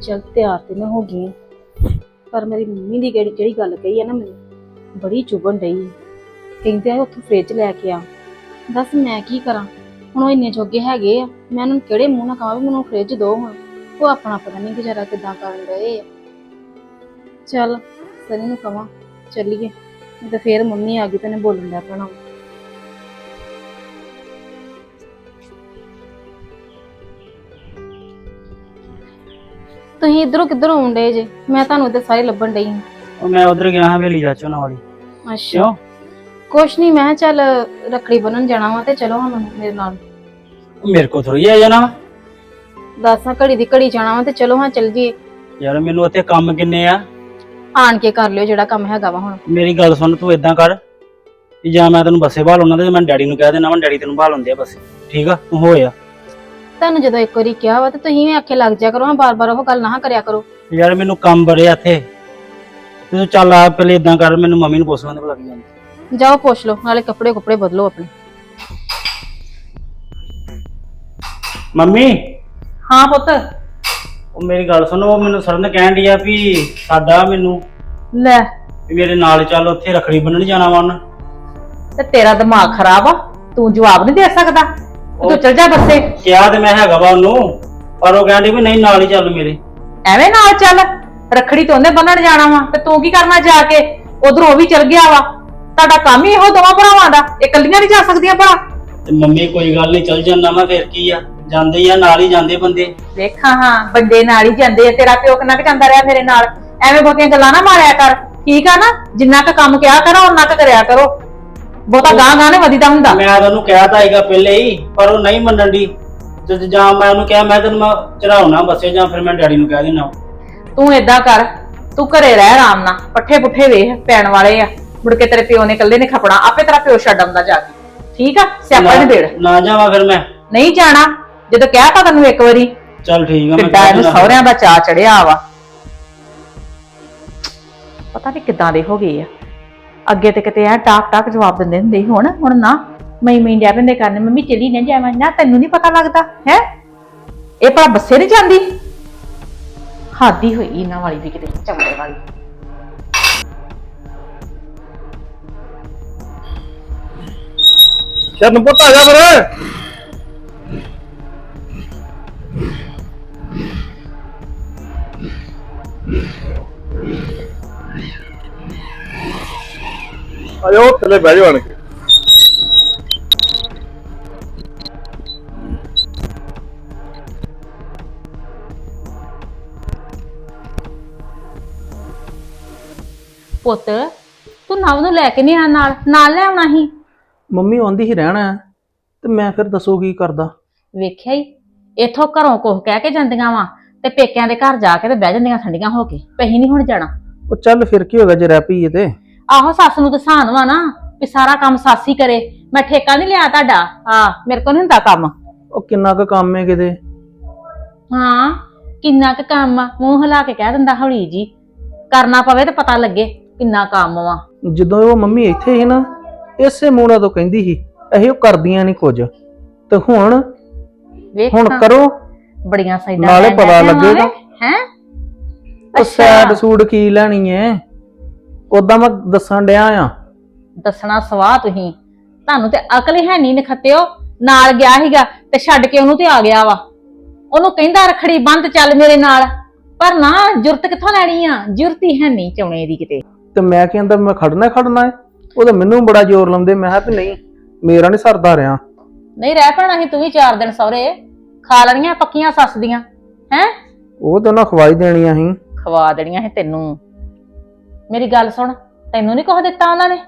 ਚਲ ਤਿਆਰ ਤੇ ਮੈਂ ਹੋ ਗਈ ਹਾਂ। ਪਰ ਮੇਰੀ ਮੰਮੀ ਦੀ ਜਿਹੜੀ ਜਿਹੜੀ ਗੱਲ ਕਹੀ ਹੈ ਨਾ ਮੈਨੂੰ, ਬੜੀ ਚੁਭਣ ਰਹੀ ਕਹਿੰਦੇ ਆ ਉੱਥੋਂ ਫ੍ਰਿਜ ਲੈ ਕੇ ਆ। ਦੱਸ ਮੈਂ ਕੀ ਕਰਾਂ? ਹੁਣ ਉਹ ਇੰਨੇ ਜੋਗੇ ਹੈਗੇ ਆ, ਮੈਂ ਉਹਨਾਂ ਨੂੰ ਕਿਹੜੇ ਮੂੰਹ ਨਾਲ ਕਹਾਂ ਵੀ ਮੈਨੂੰ ਫ੍ਰਿਜ ਦੋ ਹੁਣ? ਉਹ ਆਪਣਾ ਪਤਾ ਨਹੀਂ ਗੁਜ਼ਾਰਾ ਕਿੱਦਾਂ ਕਰਨ ਰਹੇ ਆ। ਚੱਲ ਸਨੀ ਨੂੰ ਕਵਾਂ, ਚੱਲੀਏ। ਨਹੀਂ ਤਾਂ ਫੇਰ ਮੰਮੀ ਆ ਗਈ ਤੇ ਨੇ ਬੋਲਣ ਲੱਗ ਪੈਣਾ ਤੁਸੀਂ ਇਧਰੋਂ ਕਿੱਧਰੋਂ ਆਉਂਦੇ ਜੇ? ਮੈਂ ਤੁਹਾਨੂੰ ਇੱਧਰ ਸਾਰੇ ਲੱਭਣ ਡਈ ਹਾਂ। ਉਹ ਮੈਂ ਉਧਰ ਗਿਆ ਹਾਂ ਵੇਲੀ ਚਾਚੋ ਨਾਲ ਵਾਲੀ। ਅੱਛਾ। ਕਿਉਂ? ਕੁਛ ਨਹੀਂ ਮੈਂ ਕਿਹਾ ਚੱਲ ਰੱਖੜੀ ਬੰਨਣ ਜਾਣਾ ਵਾ ਤੇ ਚਲੋ ਹਾਂ ਮੇਰੇ ਨਾਲ। ਉਹ ਮੇਰੇ ਕੋ ਥੋੜੀ ਆ ਜਾਣਾ ਵਾ। ਦੱਸਾਂ ਘੜੀ ਦੀ ਘੜੀ ਜਾਣਾ ਵਾ ਤੇ ਚਲੋ ਹਾਂ ਚੱਲ ਜੀਏ। ਯਾਰ ਮੈਨੂੰ ਉੱਥੇ ਕੰਮ ਕਿੰਨੇ ਆ? ਆਣ ਕੇ ਕਰ ਲਿਓ ਜਿਹੜਾ ਕੰਮ ਹੈਗਾ ਵਾ ਹੁਣ। ਮੇਰੀ ਗੱਲ ਸੁਣ ਤੂੰ ਇਦਾਂ ਕਰ ਜਾਂ ਮੈਂ ਤੈਨੂੰ ਬੱਸੇ ਭਾਲ ਉਹਨਾਂ ਤੇ ਮੈਂ ਡੈਡੀ ਨੂੰ ਕਹਿ ਦੇਣਾ ਮੈਂ ਡੈਡੀ ਤੈਨੂੰ ਭਾਲ ਹੁੰਦੇ ਆ ਬੱਸੇ। ਠੀਕ ਆ? ਤੂੰ ਹੋਇਆ ਤੁਹਾਨੂੰ ਜਦੋਂ ਇੱਕ ਵਾਰੀ ਕਿਹਾ ਵਾ ਤੇ ਤੁਸੀਂ ਵੀ ਆਖੇ ਲੱਗ ਜਾ ਕਰੋ ਹਾਂ ਬਾਰ-ਬਾਰ ਉਹ ਗੱਲ ਨਾ ਕਰਿਆ ਕਰੋ। ਯਾਰ ਮੈਨੂੰ ਕੰਮ ਬੜੇ ਆ ਇੱਥੇ। ਤੂੰ ਚੱਲ ਆ ਪਹਿਲੇ ਇਦਾਂ ਕਰ ਮੈਨੂੰ ਮੰਮੀ ਨੂੰ ਪੁੱਛ ਲੈਂਦੇ ਭਲਾ ਕੀ ਜਾਂਦੇ। ਜਾਓ ਪੁੱਛ ਲਓ ਨਾਲੇ ਕੱਪੜੇ ਕੁਪੜੇ ਬਦਲੋ ਆਪਣੇ। ਮੰਮੀ? ਹਾਂ ਪੁੱਤ। ਉਹ ਮੇਰੀ ਗੱਲ ਸੁਣ ਉਹ ਮੈਨੂੰ ਸਰਨ ਕਹਿਣ ਡਈ ਆ ਵੀ ਸਾਡਾ ਮੈਨੂੰ ਲੈ। ਵੀ ਮੇਰੇ ਨਾਲ ਚੱਲ ਉੱਥੇ ਰਖੜੀ ਬੰਨਣ ਜਾਣਾ ਵਾ ਉਹਨਾਂ। ਤੇ ਤੇਰਾ ਦਿਮਾਗ ਖਰਾਬ ਆ ਤੂੰ ਜਵਾਬ ਨਹੀਂ ਦੇ ਸਕਦਾ। ਤੂੰ ਚਲ ਜਾ ਬੱਸੇ। ਕਿਹਾ ਤੇ ਮੈਂ ਹੈਗਾ ਵਾ ਉਹਨੂੰ ਪਰ ਉਹ ਕਹਿੰਦੀ ਵੀ ਨਹੀਂ ਨਾਲ ਹੀ ਚੱਲ ਮੇਰੇ। ਐਵੇਂ ਨਾਲ ਚੱਲ। ਰੱਖੜੀ ਤੋਂ ਉਹਨੇ ਬੰਨਣ ਜਾਣਾ ਵਾ ਤੇ ਤੂੰ ਕੀ ਕਰਨਾ ਜਾ ਕੇ? ਉਧਰ ਉਹ ਵੀ ਚਲ ਗਿਆ ਵਾ। ਤੁਹਾਡਾ ਕੰਮ ਹੀ ਇਹੋ ਦੋਵਾਂ ਭਰਾਵਾਂ ਦਾ। ਇਹ ਇਕੱਲੀਆਂ ਨਹੀਂ ਜਾ ਸਕਦੀਆਂ ਭਲਾ। ਤੇ ਮੰਮੀ ਕੋਈ ਗੱਲ ਨਹੀਂ ਚੱਲ ਜਾਣਾ ਮੈਂ ਫੇਰ ਕੀ ਆ? ਜਾਂਦੇ ਹੀ ਆ ਨਾਲ ਹੀ ਜਾਂਦੇ ਬੰਦੇ। ਵੇਖਾਂ ਹਾਂ ਬੰਦੇ ਨਾਲ ਹੀ ਜਾਂਦੇ ਆ। ਤੇਰਾ ਪਿਓ ਕਿੰਨਾ ਕੁ ਜਾਂਦਾ ਰਿਹਾ ਮੇਰੇ ਨਾਲ। ਐਵੇਂ ਬਹੁਤੀਆਂ ਗੱਲਾਂ ਨਾ ਮਾਰਿਆ ਕਰ। ਠੀਕ ਆ ਨਾ? ਜਿੰਨਾ ਕੁ ਕੰਮ ਕਿਹਾ ਕਰੋ ਉਹਨਾਂ ਕੁ ਕਰਿਆ ਕਰੋ। ਬਹੁਤਾ ਗਾਂ ਗਾਂ ਨੇ ਵਧੀਦਾ ਹੁੰਦਾ। ਮੈਂ ਤਾਂ ਉਹਨੂੰ ਕਿਹਾ ਤਾਂ ਹੈਗਾ ਪਹਿਲੇ ਹੀ ਪਰ ਉਹ ਨਹੀਂ ਮੰਨਣ ਦੀ ਤੇ ਜਾਂ ਮੈਂ ਉਹਨੂੰ ਕਿਹਾ ਮੈਂ ਤੈਨੂੰ ਮੈਂ ਚੜਾਉਣਾ ਬੱਸੇ ਜਾਂ ਫਿਰ ਮੈਂ ਡੈਡੀ ਨੂੰ ਕਹਿ ਦੇਣਾ ਤੂੰ ਏਦਾਂ ਕਰ ਤੂੰ ਘਰੇ ਰਹਿ ਆਰਾਮ ਨਾਲ ਪੱਠੇ ਪੁੱਠੇ ਵੇਖ ਪੈਣ ਵਾਲੇ ਆ। ਮੁੜ ਕੇ ਤੇਰੇ ਪਿਓ ਨੇ ਇਕੱਲੇ ਨੇ ਖਪਣਾ ਆਪੇ ਤੇਰਾ ਪਿਓ ਛੱਡ ਆਉਂਦਾ ਜਾ ਕੇ। ਠੀਕ ਆ? ਸਿਆਪਾ ਨਹੀਂ ਦੇੜ ਨਾ ਜਾਵਾਂ ਫਿਰ ਮੈਂ। ਨਹੀਂ ਜਾਣਾ। ਜਦੋਂ ਕਹਿ ਤਾ ਤੈਨੂੰ ਇੱਕ ਵਾਰੀ ਚੱਲ ਠੀਕ ਆ ਮੈਂ ਕਿੱਡਾ ਇਹਨੂੰ। ਸਹੁਰਿਆਂ ਦਾ ਚਾ ਚੜਿਆ ਵਾ। ਪਤਾ ਨਹੀਂ ਕਿੱਦਾਂ ਦੇ ਹੋ ਗਏ ਆ। ਅੱਗੇ ਤੇ ਕਿਤੇ ਐ ਟਾਕ ਟਾਕ ਜਵਾਬ ਦਿੰਦੇ ਹੁੰਦੇ ਹੁਣ ਹੁਣ ਨਾ ਮੈਂ ਮੈਂ ਡਿਆ ਪੈਂਦੇ ਕਰਨ, ਮੰਮੀ ਚਲੀ ਨਾ ਜਾਵਾਂ, ਨਾ ਤੈਨੂੰ ਨਹੀਂ ਪਤਾ ਲੱਗਦਾ, ਹੈ? ਇਹ ਭਲਾ ਬੱਸੇ ਨਹੀਂ ਜਾਂਦੀ? ਹਾਦੀ ਹੋਈ ਇਹਨਾਂ ਵਾਲੀ ਵੀ ਕਿਤੇ, ਚਮੜੇ ਵਾਲੀ। ਚਰਨ ਪੁੱਤ ਆ ਜਾ ਫਿਰ। ਆਇਓ ਥੱਲੇ ਬਹਿ ਜਾਓ ਆਣ ਕੇ। ਪੁੱਤ ਤੂੰ ਨਵ ਨੂੰ ਲੈ ਕੇ ਨਹੀਂ ਆ ਨਾਲ? ਨਾਲ ਲੈ ਆਉਣਾ ਸੀ? ਮੰਮੀ ਆਉਂਦੀ ਹੀ ਰਹਿਣਾ ਹੈ, ਤੇ ਮੈਂ ਫਿਰ ਦੱਸੋ ਕੀ ਕਰਦਾ? ਵੇਖਿਆ ਹੀ ਇਥੋਂ ਘਰੋਂ ਕੁਝ ਕਹਿ ਕੇ ਜਾਂਦੀਆਂ ਵਾ ਤੇ ਪੇਕਿਆਂ ਦੇ ਘਰ ਜਾ ਕੇ ਤੇ ਬਹਿ ਜਾਂਦੀਆਂ ਠੰਡੀਆਂ ਹੋ ਕੇ ਪਹੀ ਨਹੀਂ ਹੁਣ ਜਾਣਾ। ਉਹ ਚੱਲ ਫਿਰ ਕੀ ਹੋਗਾ ਜੇ ਰਹਿ ਪਈਏ ਤੇ? ਆਹੋ ਸੱਸ ਨੂੰ ਤਾਂ ਸਾਨ ਵਾ ਨਾ ਵੀ ਸਾਰਾ ਕੰਮ ਸੱਸ ਹੀ ਕਰੇ। ਮੈਂ ਠੇਕਾ ਨਹੀਂ ਲਿਆ ਤੁਹਾਡਾ। ਹਾਂ ਮੇਰੇ ਕੋਲ ਨਹੀਂ ਹੁੰਦਾ ਕੰਮ। ਉਹ ਕਿੰਨਾ ਕੁ ਕੰਮ ਹੈ ਕਿਤੇ? ਹਾਂ ਕਿੰਨਾ ਕੁ ਕੰਮ ਆ। ਮੂੰਹ ਹਿਲਾ ਕੇ ਕਹਿ ਦਿੰਦਾ ਹੌਲੀ ਜੀ। ਕਰਨਾ ਪਵੇ ਤੇ ਪਤਾ ਲੱਗੇ ਕਿੰਨਾ ਕੰਮ ਵਾ। ਜਦੋਂ ਉਹ ਮੰਮੀ ਇੱਥੇ ਸੀ ਨਾ ਇਸੇ ਨਾਲ ਤੋਂ ਕਹਿੰਦੀ ਸੀ ਇਹ ਕਰਦੀਆਂ ਨਹੀਂ ਕੁਝ। ਤੇ ਹੁਣ ਵੇਖ ਹੁਣ ਕਰੋ। ਬੜੀਆਂ ਸਾਈਡਾਂ ਨਾਲੇ ਪਤਾ ਲੱਗੇਗਾ। ਹੈ? ਉਹ ਸੈਡ ਸੂਡ ਕੀ ਲੈਣੀ ਐ ਉਦਾਂ ਮੈਂ ਦੱਸਣ ਡਿਆ ਆ। ਦੱਸਣਾ ਸਵਾਹ ਤੁਸੀਂ। ਤੁਹਾਨੂੰ ਤੇ ਅਕਲ ਹੀ ਨਹੀਂ ਨਖੱਤਿਓ। ਨਾਲ ਗਿਆ ਸੀਗਾ ਤੇ ਛੱਡ ਕੇ ਉਹਨੂੰ ਤੇ ਆ ਗਿਆ ਵਾ। ਉਹਨੂੰ ਕਹਿੰਦਾ ਰਖੜੀ ਬੰਦ ਚੱਲ ਮੇਰੇ ਨਾਲ। ਪਰ ਨਾ ਜੁਰਤ ਕਿੱਥੋਂ ਲੈਣੀ ਆ? ਜੁਰਤ ਹੀ ਹੈ ਨਹੀਂ ਚੌਣੇ ਦੀ ਕਿਤੇ। ਤੇ ਮੈਂ ਕਹਿੰਦਾ ਮੈਂ ਖੜਨਾ ਹੀ ਖੜਨਾ ਹੈ ਉਹ ਤਾਂ ਮੈਨੂੰ ਬੜਾ ਜ਼ੋਰ ਲਾਉਂਦੇ। ਮੈਂ ਕਿਹਾ ਵੀ ਨਹੀਂ ਮੇਰਾ ਨਹੀਂ ਸਰਦਾ ਰਿਆ ਨਹੀਂ ਰਹਿ ਪੈਣਾ ਸੀ ਤੂੰ ਵੀ ਚਾਰ ਦਿਨ ਸਹੁਰੇ। ਖਾ ਲੈਣੀਆਂ ਪੱਕੀਆਂ ਸੱਸ ਦੀਆਂ। ਹੈ? ਉਹ ਤਾਂ ਉਹਨਾਂ ਖਵਾਈ ਦੇਣੀਆਂ ਸੀ। ਖਵਾ ਦੇਣੀਆਂ ਸੀ ਤੈਨੂੰ। ਮੇਰੀ ਗੱਲ ਸੁਣ ਤੈਨੂੰ ਨਹੀਂ ਕੁਝ ਦਿੱਤਾ ਉਹਨਾਂ ਨੇ?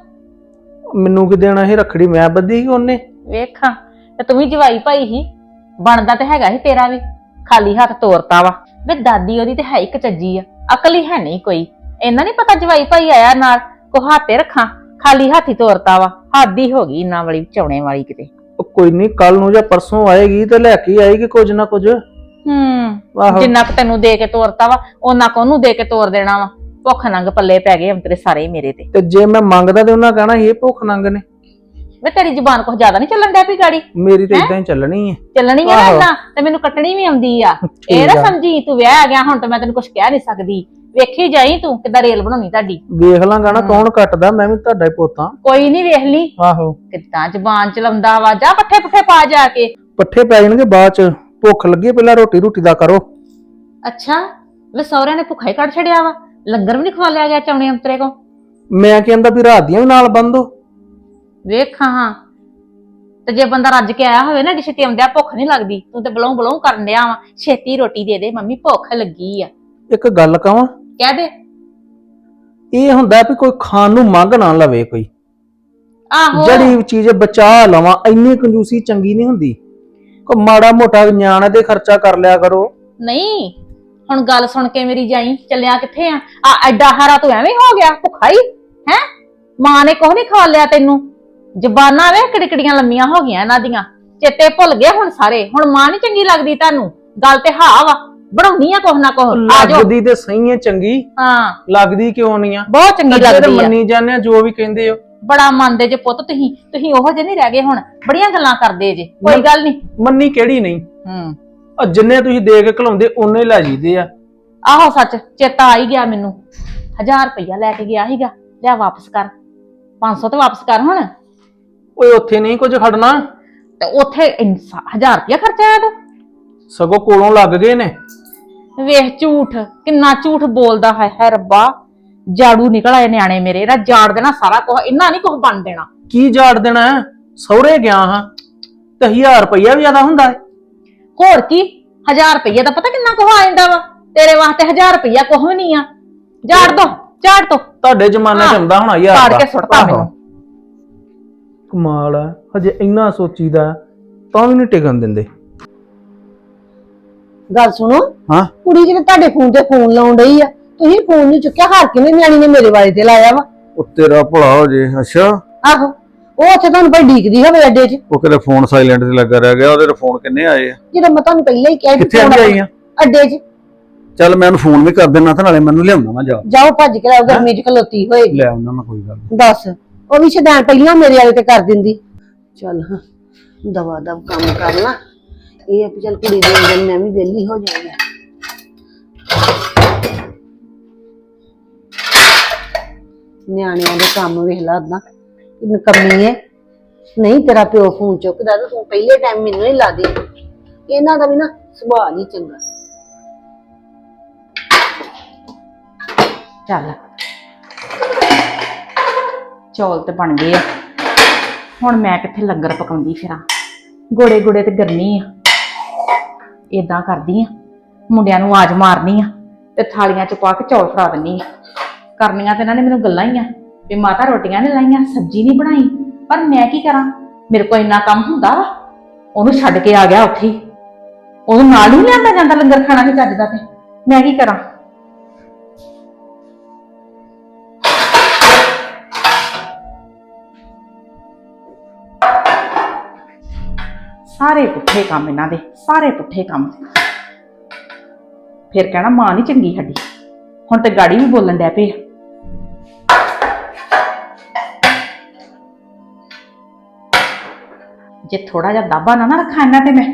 ਮੈਨੂੰ ਕੀ ਦੇਣਾ ਸੀ ਰੱਖੜੀ? ਮੈਂ ਬੱਧੀ ਸੀ ਉਹਨੇ। ਵੇਖਾਂ ਤੇ ਤੂੰ ਵੀ ਜਵਾਈ ਭਾਈ ਹੀ ਬਣਦਾ ਤੇ ਹੈਗਾ ਸੀ ਤੇਰਾ ਵੀ। ਖਾਲੀ ਹੱਥ ਤੋਰਤਾ ਵਾ। ਵੇ ਦਾਦੀ ਉਹਦੀ ਤੇ ਹੈ ਇੱਕ ਚੱਜੀ ਆ। ਅਕਲ ਹੀ ਹੈ ਨਹੀਂ ਕੋਈ। ਇਹਨਾਂ ਨਹੀਂ ਪਤਾ ਜਵਾਈ ਭਾਈ ਆਇਆ ਨਾਲ ਕੋ ਹੱਥੇ ਰੱਖਾਂ। ਖਾਲੀ ਹੱਥੀ ਤੋਰਤਾ ਵਾ। ਹਾਦੀ ਹੋ ਗਈ ਇਹਨਾਂ ਵਾਲੀ ਚੌਣੇ ਵਾਲੀ ਕਿਤੇ। ਉਹ ਕੋਈ ਨਹੀਂ ਕੱਲ ਨੂੰ ਜਾਂ ਪਰਸੋਂ ਆਏਗੀ ਤੇ ਲੈ ਕੇ ਆਏਗੀ ਕੁਝ ਨਾ ਕੁਝ। ਹੂੰ ਆਹੋ। ਜਿੰਨਾ ਕੁ ਤੈਨੂੰ ਦੇ ਕੇ ਤੋਰਤਾ ਵਾ ਉਹਨਾਂ ਕੁ ਉਹਨੂੰ ਦੇ ਕੇ ਤੋਰ ਦੇਣਾ ਵਾ। ਭੁੱਖ ਨੰਗ ਪੱਲੇ ਪੈ ਗਏ ਅੰਤਰੇ ਸਾਰੇ ਹੀ ਮੇਰੇ ਤੇ। ਤੇ ਜੇ ਮੈਂ ਮੰਗਦਾ ਤੇ ਉਹਨਾਂ ਕਹਿਣਾ ਇਹ ਭੁੱਖ ਨੰਗ ਨੇ। ਵੇ ਤੇਰੀ ਜ਼ੁਬਾਨ ਕੁਝ ਜ਼ਿਆਦਾ ਨਹੀਂ ਚੱਲਣ ਡਿਆ ਪਈ ਗਾੜੀ? ਮੇਰੀ ਤੇ ਇਦਾਂ ਹੀ ਚੱਲਣੀ ਹੈ। ਚੱਲਣੀ ਆ ਨਾ ਆਹੋ। ਏਦਾਂ ਤੇ ਮੈਨੂੰ ਕੱਟਣੀ ਵੀ ਆਉਂਦੀ ਆ। ਇਹ ਨਾ। ਸਮਝੀ ਤੂੰ ਵਿਆਹ ਆ ਗਿਆ ਹੁਣ ਤਾਂ ਮੈਂ ਤੈਨੂੰ ਕੁਝ ਕਹਿ ਨਹੀਂ ਸਕਦੀ। ਵੇਖੀ ਜਾਈ ਤੂੰ ਕਿੱਦਾਂ ਰੇਲ ਬਣਾਉਣੀ ਤੁਹਾਡੀ। ਵੇਖ ਲਾਂਗਾ ਨਾ ਕੌਣ ਕੱਟਦਾ ਮੈਂ ਵੀ ਤੁਹਾਡਾ ਹੀ ਪੋਤਾ। ਕੋਈ ਨਹੀਂ ਵੇਖ ਲਈ। ਆਹੋ। ਕਿੱਦਾਂ ਜ਼ੁਬਾਨ ਚਲਾਉਂਦਾ ਵਾ ਜਾ ਪੱਠੇ ਪੁੱਠੇ ਪਾ ਜਾ ਕੇ। ਪੱਠੇ ਪੈ ਜਾਣਗੇ ਬਾਅਦ ਚ ਭੁੱਖ ਲੱਗੀ ਹੈ, ਪਹਿਲਾਂ ਰੋਟੀ ਰੋਟੀ ਦਾ ਕਰੋ। ਅੱਛਾ ਵੇ ਸਹੁਰਿਆਂ ਨੇ ਭੁੱਖਾ ਹੀ ਕੱਢ ਛੜਿਆ ਵਾ। ਲੰਗਰ ਵੀ ਨਹੀਂ ਖਵਾ ਲਿਆ ਗਿਆ ਚੌਣੇ ਅੰਤਰੇ ਕੋ? ਮੈਂ ਕਹਿੰਦਾ ਵੀ ਰਾਤ ਦੀਆਂ ਵੀ ਨਾਲ ਬੰਦੋ ਵੇਖਾਂ ਹਾਂ। ਤੇ ਜੇ ਬੰਦਾ ਰੱਜ ਕੇ ਆਇਆ ਹੋਵੇ ਨਾ ਛੇਤੀ ਆਉਂਦਿਆ ਭੁੱਖ ਨਹੀਂ ਲੱਗਦੀ ਤੂੰ ਤੇ ਬਲੌਂ ਬਲੌਂ ਕਰਨ ਡਿਆ ਵਾ। ਛੇਤੀ ਰੋਟੀ ਦੇ ਦੇ ਮੰਮੀ ਭੁੱਖ ਲੱਗੀ ਆ। ਇੱਕ ਗੱਲ ਕਵਾਂ ਕਹਿ ਦੇ। ਇਹ ਹੁੰਦਾ ਵੀ ਕੋਈ ਖਾਣ ਨੂੰ ਮੰਗ ਨਾ ਲਵੇ ਕੋਈ। ਆਹੋ। ਜਿਹੜੀ ਚੀਜ਼ ਬਚਾ ਲਵਾਂ ਇੰਨੀ ਕੰਜੂਸੀ ਚੰਗੀ ਨਹੀਂ ਹੁੰਦੀ। ਕੋ ਮਾੜਾ ਮੋਟਾ ਨਿਆਣੇ ਦੇ ਖਰਚਾ ਕਰ ਲਿਆ ਕਰੋ। ਨਹੀਂ ਹੁਣ ਗੱਲ ਸੁਣ ਕੇ ਮੇਰੀ ਜਾਈ ਚੱਲਿਆ ਕਿੱਥੇ ਆ? ਆ ਐਡਾ ਹਾਰਾ ਤੂੰ ਐਵੇਂ ਹੋ ਗਿਆ ਭੁੱਖਾ ਹੀ? ਹੈ ਮਾਂ ਨੇ ਕੁਛ ਨਹੀਂ ਖਾ ਲਿਆ ਤੈਨੂੰ? ਜ਼ਬਾਨਾਂ ਵੇ ਕਿੜਕੜੀਆਂ ਲੰਮੀਆਂ ਹੋ ਗਈਆਂ ਇਹਨਾਂ ਦੀਆਂ। ਚੇਤੇ ਭੁੱਲ ਗਏ ਹੁਣ ਸਾਰੇ। ਹੁਣ ਮਾਂ ਨਹੀਂ ਚੰਗੀ ਲੱਗਦੀ ਤੁਹਾਨੂੰ? ਗੱਲ ਤੇ ਹਾਂ ਵਾ। ਬਣਾਉਣੀ ਆ ਕੁਛ ਨਾ ਕੁਛ। ਆ ਜਾਓ। ਲੱਗਦੀ ਤੇ ਸਹੀ ਹੈ ਚੰਗੀ। ਹਾਂ। ਲੱਗਦੀ ਕਿਉਂ ਨਹੀਂ ਆ? ਬਹੁਤ ਚੰਗੀ ਅੱਗੇ ਤੇ ਲੱਗਦੀ ਆ। ਮੰਨੀ ਜਾਂਦੇ ਆ ਜੋ ਵੀ ਕਹਿੰਦੇ ਹੋ। ਬੜਾ ਮੰਨਦੇ ਜੇ ਪੁੱਤ ਤੁਸੀਂ। ਤੁਸੀਂ ਉਹੋ ਜਿਹੇ ਨਹੀਂ ਰਹਿ ਗਏ ਹੁਣ। ਬੜੀਆਂ ਗੱਲਾਂ ਕਰਦੇ ਜੇ। ਕੋਈ ਗੱਲ ਨਹੀਂ ਮੰਨੀ ਕਿਹੜੀ ਨਹੀਂ? ਹੂੰ। ਆ ਜਿੰਨੇ ਤੁਸੀਂ ਦੇ ਕੇ ਘਲਾਉਂਦੇ ਉਹਨੇ ਲੈ ਜੀਦੇ ਆ। ਆਹੋ ਸੱਚ ਚੇਤਾ ਆ ਹੀ ਗਿਆ ਮੈਨੂੰ। 1000 ਰੁਪਇਆ ਲੈ ਕੇ ਗਿਆ ਸੀਗਾ ਲਿਆ ਵਾਪਸ ਕਰ। 500 ਤੇ ਵਾਪਸ ਕਰ ਹੁਣ। ਓਏ ਉੱਥੇ ਨਹੀਂ ਕੁਝ ਖੜਨਾ? ਤੇ ਉੱਥੇ 1000 ਰੁਪਇਆ ਖਰਚਾ ਆ ਤੂੰ? ਸਗੋਂ ਕੋਲੋਂ ਲੱਗ ਗਏ ਨੇ। ਵੇਖ ਝੂਠ ਕਿੰਨਾ ਝੂਠ ਬੋਲਦਾ ਹੈ ਹੈ ਰੱਬਾ। ਜਾੜੂ ਨਿਕਲ ਆਏ ਨਿਆਣੇ ਮੇਰੇ ਇਹਦਾ ਜਾੜ ਦੇਣਾ ਸਾਰਾ ਕੁਝ ਇੰਨਾ ਨਹੀਂ ਕੁਝ ਬਣ ਦੇਣਾ। ਕੀ ਝਾੜ ਦੇਣਾ? ਹੈ? ਸਹੁਰੇ ਗਿਆ ਹਾਂ। ਤੇ 1000 ਰੁਪਈਆ ਵੀ ਜ਼ਿਆਦਾ ਹੁੰਦਾ ਹੈ। ਹੋਰ ਕੀ? 1000 ਰੁਪਇਆ ਦਾ ਪਤਾ ਕਿੰਨਾ ਕੁ ਆ ਜਾਂਦਾ ਵਾ? ਤੇਰੇ ਵਾਸਤੇ 1000 ਰੁਪਇਆ ਕੁਝ ਵੀ ਨਹੀਂ ਆ। ਝਾੜ ਦੋ ਝਾੜ ਦੋ। ਤੁਹਾਡੇ ਜ਼ਮਾਨੇ 'ਚ ਹੁੰਦਾ ਹੋਣਾ ਯਾਰ ਪਾੜ ਕੇ ਸੁੱਟਤਾ ਮੈਨੂੰ। ਕਮਾਲ ਹੈ ਹਜੇ ਇੰਨਾ ਸੋਚੀਦਾ ਤਾਂ ਵੀ ਨਹੀਂ ਟਿਕਣ ਦਿੰਦੇ। ਗੱਲ ਸੁਣੋ। ਹਾਂ। ਕੁੜੀ ਜਿਹੜੇ ਤੁਹਾਡੇ ਫੋਨ ਤੇ ਫੋਨ ਲਾਉਣ ਡਈ ਆ ਤੁਸੀਂ ਫੋਨ ਨਹੀਂ ਚੁੱਕਿਆ ਹਾਰ ਕਿਵੇਂ ਨਿਆਣੀ ਨੇ ਮੇਰੇ ਵਾਲੇ ਤੇ ਲਾਇਆ ਵਾ? ਉਹ ਤੇਰਾ ਭਲਾ ਹੋ ਜੇ ਅੱਛਾ। ਆਹੋ। ਉਹ ਉੱਥੇ ਤੁਹਾਨੂੰ ਭਾਈ ਡੀਕਦੀ ਹੋਵੇ ਅੱਡੇ 'ਚ। ਉਹ ਕਿਤੇ ਫੋਨ ਸਾਇਲੈਂਟ ਤੇ ਲੱਗਾ ਰਹਿ ਗਿਆ ਉਹਦੇ ਤੇ ਫੋਨ ਕਿੰਨੇ ਆਏ ਆ? ਜਦੋਂ ਮੈਂ ਤੁਹਾਨੂੰ ਪਹਿਲਾਂ ਹੀ ਕਿਹਾ ਕਿੱਥੇ phone ਆਈ ਆ? ਅੱਡੇ 'ਚ। ਚੱਲ ਮੈਂ ਉਹਨੂੰ ਫੋਨ ਵੀ ਕਰ ਦਿੰਦਾ ਤੇ ਨਾਲੇ ਮੈਨੂੰ ਲਿਆਉਣਾ ਮੈਂ ਜਾ। ਜਾਓ ਭੱਜ ਕੇ ਆਓ ਗਰਮੀ 'ਚ ਖਲੋਤੀ ਹੋਏਗੀ ਲੈ ਆਉਣਾ ਮੈਂ ਕੋਈ ਗੱਲ ਨੀ। ਦੱਸ ਉਹ ਵੀ ਸ਼ੈਦਾਨ ਪਹਿਲਾਂ ਮੇਰੇ ਵਾਲੇ ਤੇ ਕਰ ਦਿੰਦੀ। ਚੱਲ ਹਾਂ ਦਵਾ ਦਵ ਕੰਮ ਕਰ ਲਾ। ਇਹ ਆ ਵੀ ਚੱਲ ਕੁੜੀ ਦੇ ਅੰਦਰ ਮੈਂ ਵੀ ਵਿਹਲੀ ਹੋ ਜਾਵਾਂਗੀ ਨਿਆਣਿਆਂ ਦੇ ਕੰਮ ਵੇਖ ਲਾ ਉਦਾਂ ਕਿੰਨ ਹੈ ਨਹੀਂ, ਤੇਰਾ ਪਿਓ ਫੋਨ ਚੁੱਕਦਾ ਤੇ ਤੂੰ ਪਹਿਲੇ ਟਾਈਮ ਮੈਨੂੰ ਹੀ ਲਾ ਦੇ। ਇਹਨਾਂ ਦਾ ਵੀ ਨਾ ਸੁਭਾਅ ਨਹੀਂ ਚੰਗਾ। ਚੱਲ। ਚੌਲ ਤੇ ਬਣ ਗਏ ਆ। ਹੁਣ ਮੈਂ ਕਿੱਥੇ ਲੰਗਰ ਪਕਾਉਂਦੀ ਫਿਰਾਂ। ਗੋੜੇ ਗੋੜੇ ਤੇ ਗਰਮੀ ਆ। ਇਦਾਂ ਕਰਦੀ ਆ। ਮੁੰਡਿਆਂ ਨੂੰ ਆਵਾਜ਼ ਮਾਰਨੀ ਆ। ਤੇ ਥਾਲੀਆਂ ਚ ਪਾ ਕੇ ਚੌਲ ਫੜਾ ਦਿੰਨੀ ਆ। ਕਰਨੀਆਂ ਤੇ ਇਹਨਾਂ ਨੇ ਮੈਨੂੰ ਗੱਲਾਂ ਹੀ ਆ। ਵੀ ਮਾਤਾ ਰੋਟੀਆਂ ਨੇ ਲਾਈਆਂ, ਸਬਜ਼ੀ ਨਹੀਂ ਬਣਾਈ। ਪਰ ਮੈਂ ਕੀ ਕਰਾਂ? ਮੇਰੇ ਕੋਲ ਇੰਨਾ ਕੰਮ ਹੁੰਦਾ ਵਾ, ਉਹਨੂੰ ਛੱਡ ਕੇ ਆ ਗਿਆ ਉੱਥੇ ਹੀ। ਉਹਨੂੰ ਨਾਲ ਹੀ ਲਿਆਂਦਾ ਜਾਂਦਾ ਲੰਗਰ ਖਾਣਾ ਵੀ ਚੱਜਦਾ ਤੇ। ਮੈਂ ਕੀ ਕਰਾਂ? ਸਾਰੇ ਪੁੱਠੇ ਕੰਮ ਇਹਨਾਂ ਦੇ, ਸਾਰੇ ਪੁੱਠੇ ਕੰਮ ਫਿਰ ਕਹਿਣਾ, ਮਾਂ ਨਹੀਂ ਚੰਗੀ ਸਾਡੀ। ਹੁਣ ਤੇ ਗਾੜੀ ਵੀ ਬੋਲਣ ਡੈ ਪਏ ਜੇ ਥੋੜਾ ਜਿਹਾ ਦਾਬਾ ਨਾ ਨਾ ਰੱਖਾਂ ਇਹਨਾਂ ਤੇ ਮੈਂ,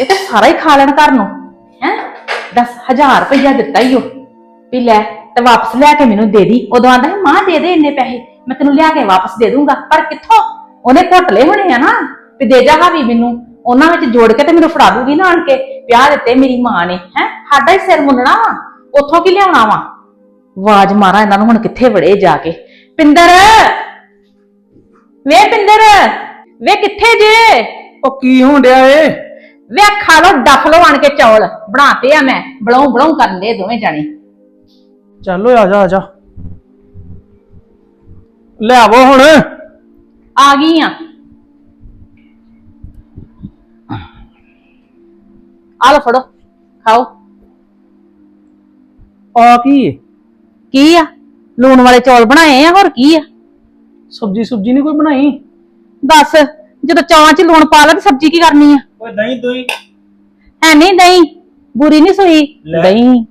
ਇਹ ਤਾਂ ਸਾਰਾ ਹੀ ਖਾ ਲੈਣ ਘਰ ਨੂੰ, ਹੈ? 10000 ਰੁਪਇਆ ਦਿੱਤਾ ਹੀ ਉਹ, ਵੀ ਲੈ, ਤੇ ਵਾਪਸ ਲਿਆ ਕੇ ਮੈਨੂੰ ਦੇ ਦੀ। ਉਦੋਂ ਆਂਦਾ ਸੀ, ਮਾਂ, ਦੇ ਦੇ ਇੰਨੇ ਪੈਸੇ, ਮੈਂ ਤੈਨੂੰ ਲਿਆ ਕੇ ਵਾਪਸ ਦੇ ਦੂੰਗਾ। ਪਰ ਕਿੱਥੋਂ? ਉਹਨੇ ਘੁੱਟ ਹੋਣੇ ਆ ਨਾ, ਵੀ ਦੇ ਜਾ ਹਾਵੀ ਮੈਨੂੰ। ਉਹਨਾਂ ਵਿੱਚ ਜੋੜ ਕੇ ਤੇ ਮੈਨੂੰ ਫੜਾ ਦੂਗੀ ਨਾ ਆਣ ਕੇ, ਵਿਆਹ ਦਿੱਤੇ ਮੇਰੀ ਮਾਂ ਨੇ, ਹੈ? ਸਾਡਾ ਹੀ ਸਿਰ ਮੁੰਨਣਾ ਵਾ, ਉੱਥੋਂ ਕੀ ਲਿਆਉਣਾ ਵਾ? ਆਵਾਜ਼ ਮਾਰਾਂ ਇਹਨਾਂ ਨੂੰ ਹੁਣ ਕਿੱਥੇ ਵੜੇ ਜਾ ਕੇ। ਪਿੰਦਰ! ਵੇ ਪਿੰਦਰ! ਵੇ ਕਿੱਥੇ ਜੇ? ਉਹ ਕੀ ਹੋਣ ਡਿਆ ਏ? ਵੇ ਖਾ ਲੋ ਡੱਫ ਲੋ ਆਣ ਕੇ ਚੌਲ। ਬਣਾਤੇ ਆ ਮੈਂ। ਬਲਾਉ ਬਲਾਉ ਕਰਨ ਦੇ ਦੋਵੇਂ ਜਾਣੇ। ਚੱਲ ਓਏ ਆ ਜਾ ਆ ਜਾ। ਲੈ ਆਵੋ ਹੁਣ। ਆ ਗਈ ਆ। ਆ ਲੋ ਫੜੋ ਖਾਓ। ਆ ਕੀ ਏ? ਕੀ ਆ? ਲੂਣ ਵਾਲੇ ਚੌਲ ਬਣਾਏ ਆ ਹੋਰ ਕੀ ਆ? ਸਬਜੀ ਸੁਬਜੀ ਨਹੀਂ ਕੋਈ ਬਣਾਈ? ਦੱਸ ਜਦੋਂ ਚੌਲਾਂ 'ਚ ਲੂਣ ਪਾ ਲਾ ਤੇ ਸਬਜ਼ੀ ਕੀ ਕਰਨੀ ਆ? ਓਏ ਨਹੀਂ ਦੋਈ ਹੈ ਨਹੀਂ ਦਹੀਂ ਬੁਰੀ ਨਹੀਂ ਸੋਈ? ਲੈ। ਦਹੀਂ।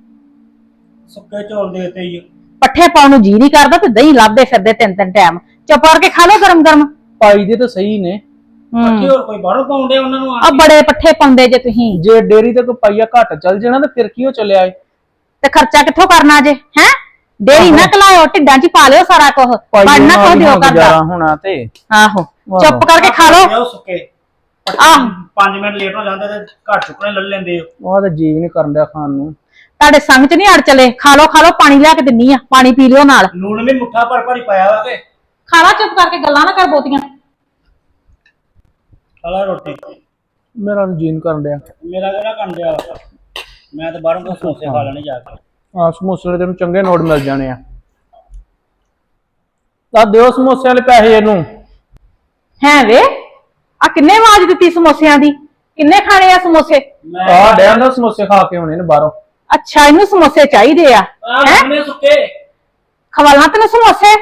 ਸੁੱਕੇ ਚੌਲ ਦੇ ਤੇ ਹੀ ਪੱਠੇ ਪਾਉਣ ਨੂੰ ਜੀ ਨਹੀਂ ਕਰਦਾ ਤੇ ਦਹੀਂ ਲੱਭਦੇ ਫਿਰਦੇ ਤਿੰਨ ਤਿੰਨ ਟਾਈਮ। ਚੁੱਪ ਕਰਕੇ ਖਾ ਲਓ ਗਰਮ ਗਰਮ। ਪਾਈ ਦੇ ਤਾਂ ਸਹੀ ਨੇ। ਪੱਠੇ ਹੋਰ ਕੋਈ ਬਾਹਰੋਂ ਪਾਉਂਦੇ ਉਹਨਾਂ ਨੂੰ ਆ ਬੜੇ ਪੱਠੇ ਪਾਉਂਦੇ ਜੇ ਤੁਸੀਂ। ਜੇ ਡੇਰੀ ਤੇ ਕੋਈ ਪਾਈਆ ਘੱਟ ਚੱਲ ਜਾਣਾ ਤੇ ਫਿਰ ਕੀ ਹੋ ਚੱਲਿਆ ਏ? ਤੇ ਖਰਚਾ ਕਿੱਥੋਂ ਕਰਨਾ ਜੇ ਹੈ? ਡੇਰੀ ਨਾ ਕਲਾਓ ਢਿੱਡਾਂ 'ਚ ਹੀ ਪਾ ਲਿਓ ਸਾਰਾ ਕੁਝ ਪੜਨਾ ਨਾਲ ਕੋ ਹੀ ਦਿਓ ਕਰਦਾ। ਹੋਣਾ ਤੇ। ਆਹੋ ਚੁੱਪ ਕਰਕੇ ਖਾ ਲਓ। ਲਿਆਓ ਸੁੱਕੇ। ਆਹ। 5 ਮਿੰਟ ਲੇਟ ਹੋ ਜਾਂਦੇ ਤੇ ਘਰ ਚੁੱਕਣੇ ਲੈ ਲੈਂਦੇ ਹੋ। ਉਹ ਤਾਂ ਜੀਵ ਨਹੀਂ ਕਰਨ ਡਿਆ ਖਾਣ ਨੂੰ। ਤੁਹਾਡੇ ਸੰਗ 'ਚ ਨਹੀਂ ਅੜ ਚਲੇ। ਖਾ ਲਓ ਖਾ ਲਓ ਪਾਣੀ ਲਿਆ ਕੇ ਦਿੰਨੀ ਆ। ਪਾਣੀ ਪੀ ਲਿਓ ਨਾਲ। ਲੂਣ ਵੀ ਮੁੱਠਾ ਭਰ ਭਰੀ ਪਾਇਆ ਵਾ ਕੇ। ਖਾ ਲਾ ਚੁੱਪ ਕਰਕੇ ਗੱਲਾਂ ਨਾ ਕਰ ਬਹੁਤੀਆਂ। ਖਲਾ ਰੋਟੀ। ਮੇਰਾ ਤਾਂ ਜੀਨ ਕਰਨ ਡਿਆ ਮੇਰਾ ਕਿਹੜਾ ਕਰਨ ਡਿਆ ਵਾ। ਮੈਂ ਤਾਂ ਬਾਹਰੋਂ ਕੋਈ ਸਮੋਸੇ ਖਾ ਲੈਣੇ ਜਾ ਕੇ। ਆ ਸਮੋਸੇ ਦੇ ਤੈਨੂੰ ਚੰਗੇ ਨੋਟ ਮਿਲ ਜਾਣੇ ਆ। ਤਾਂ ਦਿਓ ਸਮੋਸੇ ਵਾਲੇ ਪੈਸੇ ਇਹਨੂੰ। ਹੈ ਵੇ ਆ ਕਿੰਨੇ ਆਵਾਜ਼ ਦਿੱਤੀ ਸਮੋਸਿਆਂ ਦੀ? ਕਿੰਨੇ ਖਾਣੇ ਆ ਸਮੋਸੇ? ਮੈਂ ਆ ਡਿਆਂ ਦਾ ਸਮੋਸੇ ਖਾ ਕੇ ਹੋਣੇ ਨੇ ਬਾਹਰੋਂ। ਅੱਛਾ ਇਹਨੂੰ ਸਮੋਸੇ ਚਾਹੀਦੇ ਆ। ਆ ਖਾਣੇ ਸੁੱਕੇ? ਖਵਾਲਾਂ ਤੈਨੂੰ ਸਮੋਸੇ।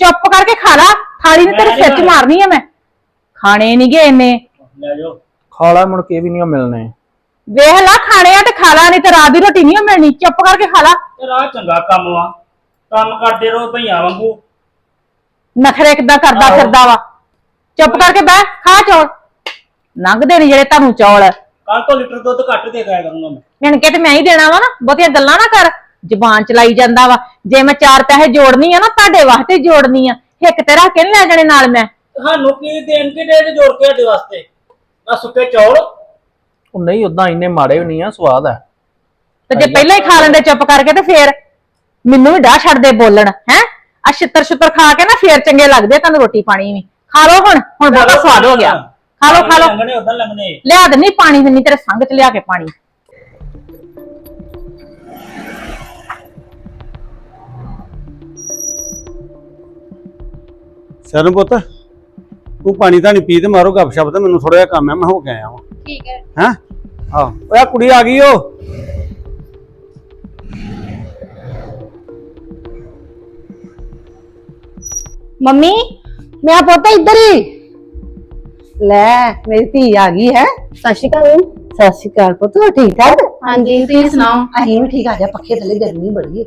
ਚੁੱਪ ਕਰਕੇ ਖਾ ਲਾ। ਥਾਲੀ ਨੇ ਤੇਰੇ ਮੈਂ ਸਿਰ 'ਚ ਮਾਰਨੀ ਆ ਮੈਂ। ਖਾਣੇ ਨਹੀਂ ਗਏ ਇਹਨੇ ਲੈ ਜਾਓ। ਖਾਲਾ ਮੁੜ ਕੇ ਵੀ ਨਹੀਂ ਮਿਲਣੇ। ਵੇਖ ਲਾ ਖਾਣੇ ਆ ਤੇ ਖਾ ਲਾ ਨਹੀਂ ਤੇ ਰਾਤ ਦੀ ਰੋਟੀ ਨਹੀਂ ਮਿਲਣੀ। ਚੁੱਪ ਕਰਕੇ ਖਾ ਲਾ। ਤੇ ਰਾਹ ਚੰਗਾ ਕੰਮ ਵਾ। ਕੰਮ ਕਰਦੇ ਰਹੋ ਭਈਆਂ ਵਾਂਗੂ। ਨਖਰੇ ਕਿੱਦਾਂ ਕਰਦਾ ਆਹੋ। ਫਿਰਦਾ ਵਾ? ਚੁੱਪ ਕਰਕੇ ਬਹਿ ਖਾ ਚੌਲ। ਲੰਘਦੇ ਨੇ ਜਿਹੜੇ ਤੁਹਾਨੂੰ ਚੌਲ। ਕੱਲ ਤੋਂ ਲੀਟਰ ਦੁੱਧ ਘੱਟ ਦੇ ਖਾਇਆ ਕਰੂੰਗਾ ਮੈਂ। ਮਿਣ ਕੇ ਤੇ ਮੈਂ ਹੀ ਦੇਣਾ ਵਾ ਨਾ ਬਹੁਤੀਆਂ ਗੱਲਾਂ ਨਾ ਕਰ। ਜ਼ੁਬਾਨ ਚਲਾਈ ਜਾਂਦਾ ਵਾ। ਜੇ ਮੈਂ ਚਾਰ ਪੈਸੇ ਜੋੜਨੀ ਆ ਨਾ ਤੁਹਾਡੇ ਵਾਸਤੇ ਹੀ ਜੋੜਨੀ ਆ। ਹਿੱਕ ਤੇ ਰੱਖ ਕੇ ਨੀ ਲੈ ਜਾਣੇ ਨਾਲ ਮੈਂ। ਤੁਹਾਨੂੰ ਕੀ ਦੇਣ ਕੀ ਦੇ ਜੋੜ ਕੇ ਸਾਡੇ ਵਾਸਤੇ? ਆ ਸੁੱਕੇ ਚੌਲ। ਉਹ ਨਹੀਂ ਉਦਾਂ ਇੰਨੇ ਮਾੜੇ ਵੀ ਨਹੀਂ ਆ ਸਵਾਦ ਆ। ਤੇ ਜੇ ਪਹਿਲਾਂ ਹੀ ਖਾ ਲੈਂਦੇ ਚੁੱਪ ਕਰਕੇ ਤੇ ਫੇਰ ਮੈਨੂੰ ਵੀ ਡਾਹ ਛੱਡਦੇ ਬੋਲਣ ਹੈ? ਆ ਛਿੱਤਰ ਛਿੱਤਰ ਖਾ ਕੇ ਨਾ ਫੇਰ ਚੰਗੇ ਲੱਗਦੇ ਤੁਹਾਨੂੰ ਰੋਟੀ ਪਾਣੀ ਵੀ। ਖਾ ਲਓ ਹੁਣ ਹੁਣ ਬਹੁਤਾ ਸਵਾਦ ਹੋ ਗਿਆ। ਖਾ ਲਓ ਖਾ ਲਓ। ਲੰਗਣੇ ਉਦਾਂ ਲੰਗਣੇ ਲਿਆ ਦਿੰਨੀ ਪਾਣੀ ਦਿੰਨੀ ਤੇਰੇ ਸੰਗ ਚ ਲਿਆ ਕੇ ਪਾਣੀ। ਸ਼ਰਨ ਪੁੱਤ ਤੂੰ ਪਾਣੀ ਤਾਂ ਨਹੀਂ ਪੀ ਤੇ ਮਾਰੋ ਗੱਪਸ਼ਪ ਤੇ ਮੈਨੂੰ ਥੋੜਾ ਜਿਹਾ ਕੰਮ ਹੈ ਮੈਂ ਹੋ ਕੇ ਆਇਆ ਵਾਂ। ਠੀਕ ਹੈ। ਹੈਂ? ਆਹ ਓਏ ਆ ਕੁੜੀ ਆ ਗਈ ਓ। ਮੰਮੀ ਮੈਂ ਪੁੱਤ ਇੱਧਰ ਹੀ। ਲੈ ਮੇਰੀ ਧੀ ਆ ਗਈ ਹੈ। ਸਤਿ ਸ਼੍ਰੀ ਅਕਾਲ ਸਤਿ ਸ਼੍ਰੀ ਅਕਾਲ ਪੁੱਤ ਠੀਕ ਠਾਕ? ਹਾਂਜੀ ਤੁਸੀਂ ਸੁਣਾਓ? ਅਸੀਂ ਵੀ ਠੀਕ ਆ ਜਾ ਪੱਖੇ ਥੱਲੇ ਗਰਮੀ ਬੜੀ ਹੈ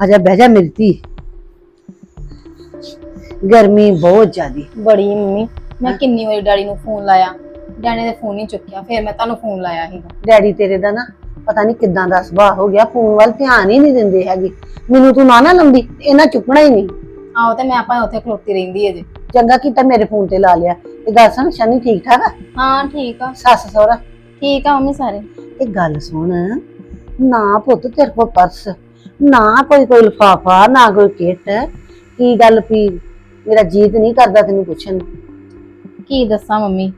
ਆ ਜਾ ਬਹਿ ਜਾ ਮੇਰੀ ਧੀ। ਗਰਮੀ ਬਹੁਤ ਜ਼ਿਆਦੀ। ਬੜੀ ਮੰਮੀ ਮੈਂ ਕਿੰਨੀ ਵਾਰੀ ਡੈਡੀ ਨੂੰ ਫੋਨ ਲਾਇਆ। ਡੈਡੀ ਨੇ ਫੋਨ ਨਹੀਂ ਚੁੱਕਿਆ ਫਿਰ ਮੈਂ ਤੁਹਾਨੂੰ ਫੋਨ ਲਾਇਆ ਸੀਗਾ। ਡੈਡੀ ਤੇਰੇ ਦਾ ਨਾ ਪਤਾ ਨਹੀਂ ਕਿੱਦਾਂ ਦਾ ਸੁਭਾਅ ਹੋ ਗਿਆ ਫੋਨ ਵੱਲ ਧਿਆਨ ਹੀ ਨਹੀਂ ਦਿੰਦੇ ਹੈਗੇ। ਮੈਨੂੰ ਤੂੰ ਨਾ ਨਾ ਲੰਦੀ ਇਹਨਾਂ ਚੁੱਕਣਾ ਹੀ ਨਹੀਂ। ਆਹੋ ਤੇ ਮੈਂ ਆਪਾਂ ਉੱਥੇ ਖਲੋਤੀ ਰਹਿੰਦੀ ਜੇ। ਚੰਗਾ ਕੀਤਾ ਮੇਰੇ ਫੋਨ ਤੇ ਲਾ ਲਿਆ। ਤੇ ਗੱਲ ਸੁਣ ਸ਼ਨੀ ਠੀਕ ਠਾਕ ਆ? ਹਾਂ ਠੀਕ ਆ। ਸੱਸ ਸਹੁਰਾ? ਠੀਕ ਆ ਮੰਮੀ ਸਾਰੇ। ਇਹ ਗੱਲ ਸੁਣ ਨਾ ਪੁੱਤ ਤੇਰੇ ਕੋਲ ਪਰਸ ਨਾ ਕੋਈ ਕੋਈ ਲਿਫਾਫਾ ਨਾ ਕੋਈ ਕਿੱਟ। ਕੀ ਗੱਲ ਪੀ ਮੇਰਾ ਜੀਤ ਨਹੀਂ ਕਰਦਾ ਤੈਨੂੰ ਪੁੱਛਣ। ਕੀ ਦੱਸਾਂ ਮੰਮੀ?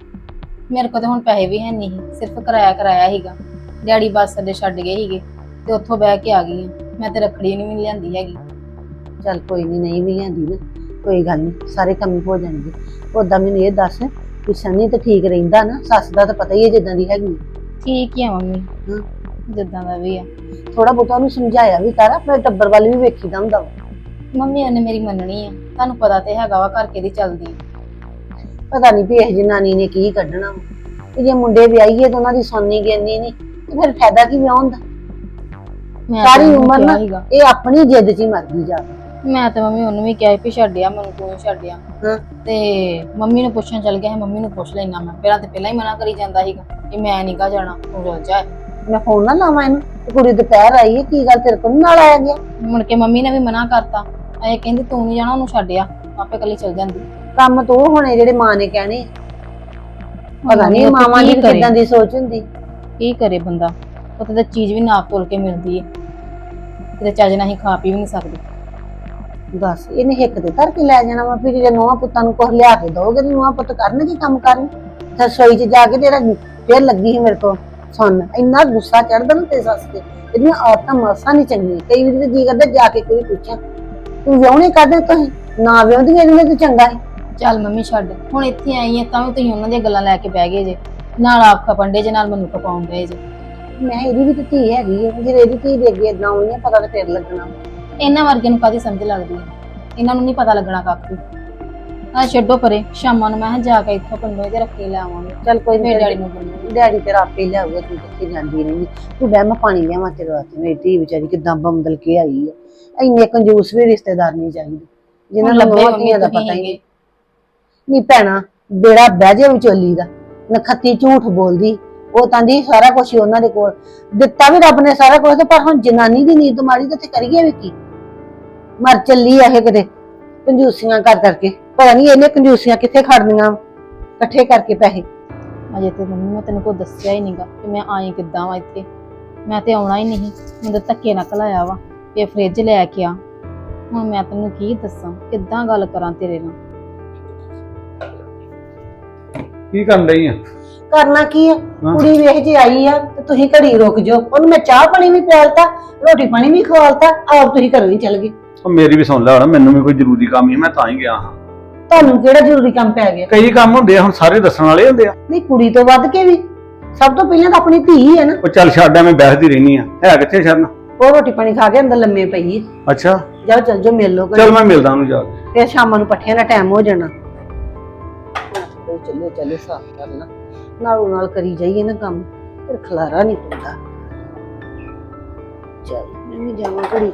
ਮੇਰੇ ਕੋਲ ਤੇ ਹੁਣ ਪੈਸੇ ਵੀ ਹੈ ਨਹੀਂ ਸਿਰਫ ਕਿਰਾਇਆ ਕਰਾਇਆ ਸੀਗਾ। ਡੈਡੀ ਬੱਸ ਅੱਡੇ ਛੱਡ ਗਏ ਸੀਗੇ ਤੇ ਉੱਥੋਂ ਬਹਿ ਕੇ ਆ ਗਈ ਹਾਂ। ਮੈਂ ਤੇ ਰੱਖੜੀ ਨਹੀਂ ਵੀ ਲਿਆਂਦੀ ਹੈਗੀ। ਚੱਲ ਕੋਈ ਨਹੀਂ ਨਹੀਂ ਵੀ ਆਂਦੀ ਨਾ ਕੋਈ ਗੱਲ ਨਹੀਂ ਸਾਰੇ ਕੰਮ ਹੋ ਜਾਣਗੇ। ਉਦਾਂ ਮੈਨੂੰ ਇਹ ਦੱਸ ਕਿ ਸ਼ਨੀ ਤਾਂ ਠੀਕ ਰਹਿੰਦਾ ਨਾ ਸੱਸ ਦਾ ਤਾਂ ਪਤਾ ਹੀ ਹੈ ਜਿੱਦਾਂ ਦੀ ਹੈਗੀ। ਠੀਕ ਹੀ ਆ ਮੰਮੀ ਹਾਂ। ਜਿੱਦਾਂ ਦਾ ਵੀ ਆ। ਥੋੜਾ ਬਹੁਤਾ ਉਹਨੂੰ ਸਮਝਾਇਆ ਵੀ ਕਰ ਆਪਣੇ ਟੱਬਰ ਵੱਲ ਵੀ ਵੇਖੀਦਾ ਹੁੰਦਾ ਵਾ। ਮੰਮੀ ਉਹਨੇ ਮੇਰੀ ਮੰਨਣੀ ਆ। ਤੁਹਾਨੂੰ ਪਤਾ ਤੇ ਹੈਗਾ ਵਾ ਘਰ ਕਿਹਦੀ ਚੱਲਦੀ ਆ। ਪਤਾ ਨਹੀਂ ਵੀ ਇਹ ਜਨਾਨੀ ਨੇ ਕੀ ਕੱਢਣਾ ਤੇ ਜੇ ਮੁੰਡੇ ਵਿਆਹੀਏ ਤਾਂ ਉਹਨਾਂ ਦੀ ਸੁਣਨੀ ਗਿਣਨੀ ਨਹੀਂ ਤੇ ਫਿਰ ਫਾਇਦਾ ਕੀ ਵਿਆਹੁਣ ਦਾ? ਮੈਂ ਸਾਰੀ ਤਾਂ ਉਹਨੂੰ ਉਮਰ ਨਾ ਸੀਗਾ। ਇਹ ਆਪਣੀ ਜਿੱਦ 'ਚ ਹੀ ਮਰਦੀ ਜਾਵੇ ਮੈਂ ਤੇ ਮੰਮੀ ਉਹਨੂੰ ਵੀ ਕਿਹਾ ਵੀ ਛੱਡਿਆ ਮੈਨੂੰ ਹੀ ਛੱਡਿਆ ਹਾਂ। ਤੇ ਮੰਮੀ ਨੂੰ ਪੁੱਛਣ ਚੱਲ ਗਿਆ ਸੀ ਮੰਮੀ ਨੂੰ ਪੁੱਛ ਲੈਣਾ ਮੈਂ। ਪਹਿਲਾਂ ਤੇ ਪਹਿਲਾਂ ਹੀ ਮਨਾ ਕਰੀ ਜਾਂਦਾ ਸੀਗਾ ਕਿ ਮੈਂ ਨਹੀਂ ਗਾ ਜਾਣਾ ਤੂੰ ਰੁੱਝ ਜਾ। ਮੈਂ ਫੋਨ ਨਾ ਲਾਵਾਂ ਇਹਨੂੰ ਤੇ ਕੁੜੀ ਦੁਪਹਿਰ ਆਈ ਹੈ ਕੀ ਗੱਲ ਤੇਰੇ ਕੋਲ ਨੀ ਨਾਲ ਆਇਆ ਗਿਆ? ਮੁੜ ਕੇ ਮੰਮੀ ਨੇ ਵੀ ਮਨਾ ਕਰਤਾ। ਇਹ ਕਹਿੰਦੀ ਤੂੰ ਨਹੀਂ ਜਾਣਾ ਉਹਨੂੰ ਛੱਡਿਆ ਆਪੇ ਕੱਲੀ ਚਲ ਜਾਂਦੀ। ਕੰਮ ਤੋਂ ਉਹ ਹੋਣੇ ਜਿਹੜੇ ਮਾਂ ਨੇ ਕਹਿਣੇ ਆ। ਪਤਾ ਨਹੀਂ ਤੇ ਮਾਵਾਂ ਕੀ ਦੀ ਕਰੇ? ਕਿਦਾਂ ਦੀ ਸੋਚ ਹੁੰਦੀ। ਕੀ ਕਰੇ ਬੰਦਾ? ਉੱਥੇ ਤਾਂ ਚੀਜ਼ ਵੀ ਨਾਪ ਤੋਲ ਕੇ ਮਿਲਦੀ ਹੈ ਕਿਤੇ ਚੱਜ ਨਾਲ ਹੀ ਖਾ ਪੀ ਵੀ ਨਹੀਂ ਸਕਦੇ। ਦੱਸ ਇਹਨੇ ਹਿੱਕ ਤੇ ਧਰ ਕੇ ਲੈ ਜਾਣਾ ਵਾ ਫਿਰ ਜੇ ਨੋਹਾਂ ਪੁੱਤਾਂ ਨੂੰ ਕੁਝ ਲਿਆ ਕੇ ਦੋਗੇ ਤੇ ਨੋਹਾਂ ਪੁੱਤ ਕਰਨਗੇ ਕੰਮ ਕਰਨ? ਤੇ ਰਸੋਈ 'ਚ ਜਾ ਕੇ ਤੇਰਾ ਫੇਰ ਲੱਗੀ ਸੀ ਮੇਰੇ ਕੋਲ ਸੁਣ ਇੰਨਾ ਗੁੱਸਾ ਚੜਦਾ ਨਾ ਤੇ ਸੱਸ ਤੇ। ਇਹਦੀਆਂ ਆਦਤਾਂ ਮਸਾ ਨਹੀਂ ਚੰਗੀਆਂ। ਕਈ ਵਾਰੀ ਤੇ ਜੀ ਕਰਦਾ ਜਾ ਕੇ ਕੋਈ ਪੁੱਛਾਂ। ਤੂੰ ਵਿਆਹਣੇ ਕਰਦੇ ਤੁਸੀਂ? ਨਾ ਵਿਆਹਦੀਆਂ ਇਹਦੇ ਤੇ ਚੰਗਾ ਹੈ ਚੱਲ ਮੰਮੀ ਛੱਡ ਹੁਣ ਇੱਥੇ ਆਈ ਹੈ ਤਾਂ ਵੀ ਤੁਸੀਂ ਉਹਨਾਂ ਦੀਆਂ ਗੱਲਾਂ ਲੈ ਕੇ ਬਹਿ ਗਏ ਜੇ। ਨਾਲ ਆਪ ਖਪੰਡੇ ਜੇ ਨਾਲ ਮੈਨੂੰ ਖਪਾਉਣ ਦੇ ਜੇ। ਮੈਂ ਇਹਦੀ ਵੀ ਤੇ ਧੀ ਹੈਗੀ ਹੈ ਜੇ ਇਹਦੀ ਧੀ ਦੇ ਅੱਗੇ ਇਦਾਂ ਹੋਈਆਂ ਪਤਾ ਤਾਂ ਫੇਰ ਲੱਗਣਾ। ਇਹਨਾਂ ਵਰਗਿਆਂ ਨੂੰ ਕਾਦੀ ਸਮਝ ਲੱਗਦੀ ਹੈ ਇਹਨਾਂ ਨੂੰ ਨਹੀਂ ਪਤਾ ਲੱਗਣਾ ਕੱਖ ਵੀ ਆ ਛੱਡੋ ਪਰੇ ਸ਼ਾਮਾਂ ਨੂੰ ਮੈਂ ਕਿਹਾ ਜਾ ਕੇ ਇੱਥੋਂ ਪਿੰਡੋਂ ਇਹਦੇ ਰੱਖੇ ਲੈ ਆਵਾਂਗੇ। ਚੱਲ ਕੋਈ ਨਹੀਂ ਡੈਡੀ ਨੂੰ ਬੋਲੂਗੀ ਡੈਡੀ ਤੇਰਾ ਆਪੇ ਲਿਆਊਗਾ ਤੂੰ ਕਿੱਥੇ ਜਾਂਦੀ ਨਹੀਂ ਤੂੰ ਬਹਿ ਮੈਂ ਪਾਣੀ ਲਿਆਵਾਂ ਤੇਰੇ ਵਾਸਤੇ। ਮੇਰੀ ਧੀ ਵਿਚਾਰੀ ਕਿਦਾਂ ਬੰਦਲ ਕੇ ਆਈ ਹੈ ਇੰਨੇ ਕੰਜੂਸ ਵੀ ਰਿਸ਼ਤੇਦਾਰ ਨਹੀਂ ਚਾਹੀਦੇ। ਜਿਨ੍ਹਾਂ ਹੁਣ ਨੂੰ ਧੀਆਂ ਦਾ ਪਤਾ ਹੀ। ਨਹੀਂ। ਨੀ ਭੈਣਾ, ਬੇੜਾ ਬਹਿ ਜੇ ਵਿਚੋਲੀ ਦਾ। ਨਖੱਤੀ ਝੂਠ ਬੋਲਦੀ, ਉਹ ਤਾਂ ਦੀ ਸਾਰਾ ਕੁਝ ਉਹਨਾਂ ਦੇ ਕੋਲ। ਦਿੱਤਾ ਵੀ ਰੱਬ ਨੇ ਸਾਰਾ ਕੁਝ ਤੇ ਪਰ ਹੁਣ ਜਨਾਨੀ ਦੀ ਨੀਂਦ ਮਾਰੀ ਤੇ ਇੱਥੇ ਕਰੀਏ ਵੀ ਕੀ? ਮਰ ਚੱਲੀ ਇਹ ਕਿਤੇ, ਕੰਜੂਸੀਆਂ ਕਰ ਕਰਕੇ। ਪਤਾ ਨਹੀਂ ਇਹਨੇ ਕੰਜੂਸੀਆਂ ਕਿੱਥੇ ਖੜਨੀਆਂ ਇਕੱਠੇ ਕਰਕੇ ਪੈਸੇ। ਅਜੇ ਤੇ ਮੰਮੀ, ਮੈਂ ਤੈਨੂੰ ਕੋਈ ਦੱਸਿਆ ਹੀ ਨਹੀਂਗਾ ਕਿ ਮੈਂ ਆਈ ਕਿੱਦਾਂ ਵਾ ਇੱਥੇ। ਮੈਂ ਤੇ ਆਉਣਾ ਹੀ ਨਹੀਂ ਮੈਨੂੰ ਤਾਂ ਧੱਕੇ ਨਾਲ ਘਲਾਇਆ ਵਾ, ਇਹ ਫ੍ਰਿਜ ਲੈ ਕੇ ਆ। ਹੁਣ ਮੈਂ ਤੈਨੂੰ ਕੀ ਦੱਸਾਂ, ਕਿੱਦਾਂ ਗੱਲ ਕਰਾਂ ਤੇਰੇ ਨਾਲ? ਕੀ ਕਰਨ ਰਹੀ ਆ? ਕਰਨਾ ਕੀ ਹਾਂ। ਕੁੜੀ ਵੇਖ ਜੇ ਆਈ ਆ ਤੇ ਤੁਸੀਂ ਘੜੀ ਰੁਕ ਜਾਓ। ਉਹਨੂੰ ਮੈਂ ਚਾਹ ਪਾਣੀ ਵੀ ਪਿਆਲਤਾ ਰੋਟੀ ਪਾਣੀ ਵੀ ਖਵਾਲਤਾ ਆਪ ਤੁਸੀਂ ਘਰੋਂ ਹੀ ਚੱਲ ਗਏ। ਉਹ ਮੇਰੀ ਵੀ ਸੁਣ ਲੈ ਹੁਣ ਮੈਨੂੰ ਵੀ ਕੋਈ ਜ਼ਰੂਰੀ ਕੰਮ ਹੀ ਮੈਂ ਤਾਂ ਹੀ ਗਿਆ ਹਾਂ। ਤੁਹਾਨੂੰ ਕਿਹੜਾ ਜ਼ਰੂਰੀ ਕੰਮ ਪੈ ਗਿਆ? ਕਈ ਕੰਮ ਹੁੰਦੇ ਆ ਹੁਣ ਸਾਰੇ ਦੱਸਣ ਵਾਲੇ ਹੁੰਦੇ ਆ। ਨਹੀਂ ਕੁੜੀ ਤੋਂ ਵੱਧ ਕੇ ਵੀ। ਸਭ ਤੋਂ ਪਹਿਲਾਂ ਤਾਂ ਆਪਣੀ ਧੀ ਹੈ ਨਾ। ਉਹ ਚੱਲ ਛੱਡ ਮੈਂ ਬੈਠਦੀ ਰਹਿਣੀ ਆ। ਹੈ ਕਿੱਥੇ ਸ਼ਰਨ ਉਹ ਰੋਟੀ ਪਾਣੀ ਖਾ ਕੇ ਅੰਦਰ ਲੰਮੇ ਪਈ ਹੈ ਅੱਛਾ। ਜਾਓ ਚੱਲ ਜਾਓ ਮਿਲ ਲਓ ਚੱਲ ਮੈਂ ਮਿਲਦਾ ਉਹਨੂੰ ਜਾ ਕੇ। ਫਿਰ ਸ਼ਾਮਾਂ ਨੂੰ ਪੱਠਿਆਂ ਦਾ ਟਾਈਮ ਹੋ ਜਾਣਾ। ਚੱਲੇ ਚੱਲੇ ਸਾਫ਼ ਕਰਨਾ ਨਾਲੋਂ ਨਾਲ ਕਰੀ ਜਾਈਏ ਨਾ ਕੰਮ, ਫਿਰ ਖਲਾਰਾ ਨਹੀਂ ਪੈਂਦਾ। ਚੱਲ, ਮੈਂ ਵੀ ਜਾਵਾਂ ਘੜੀ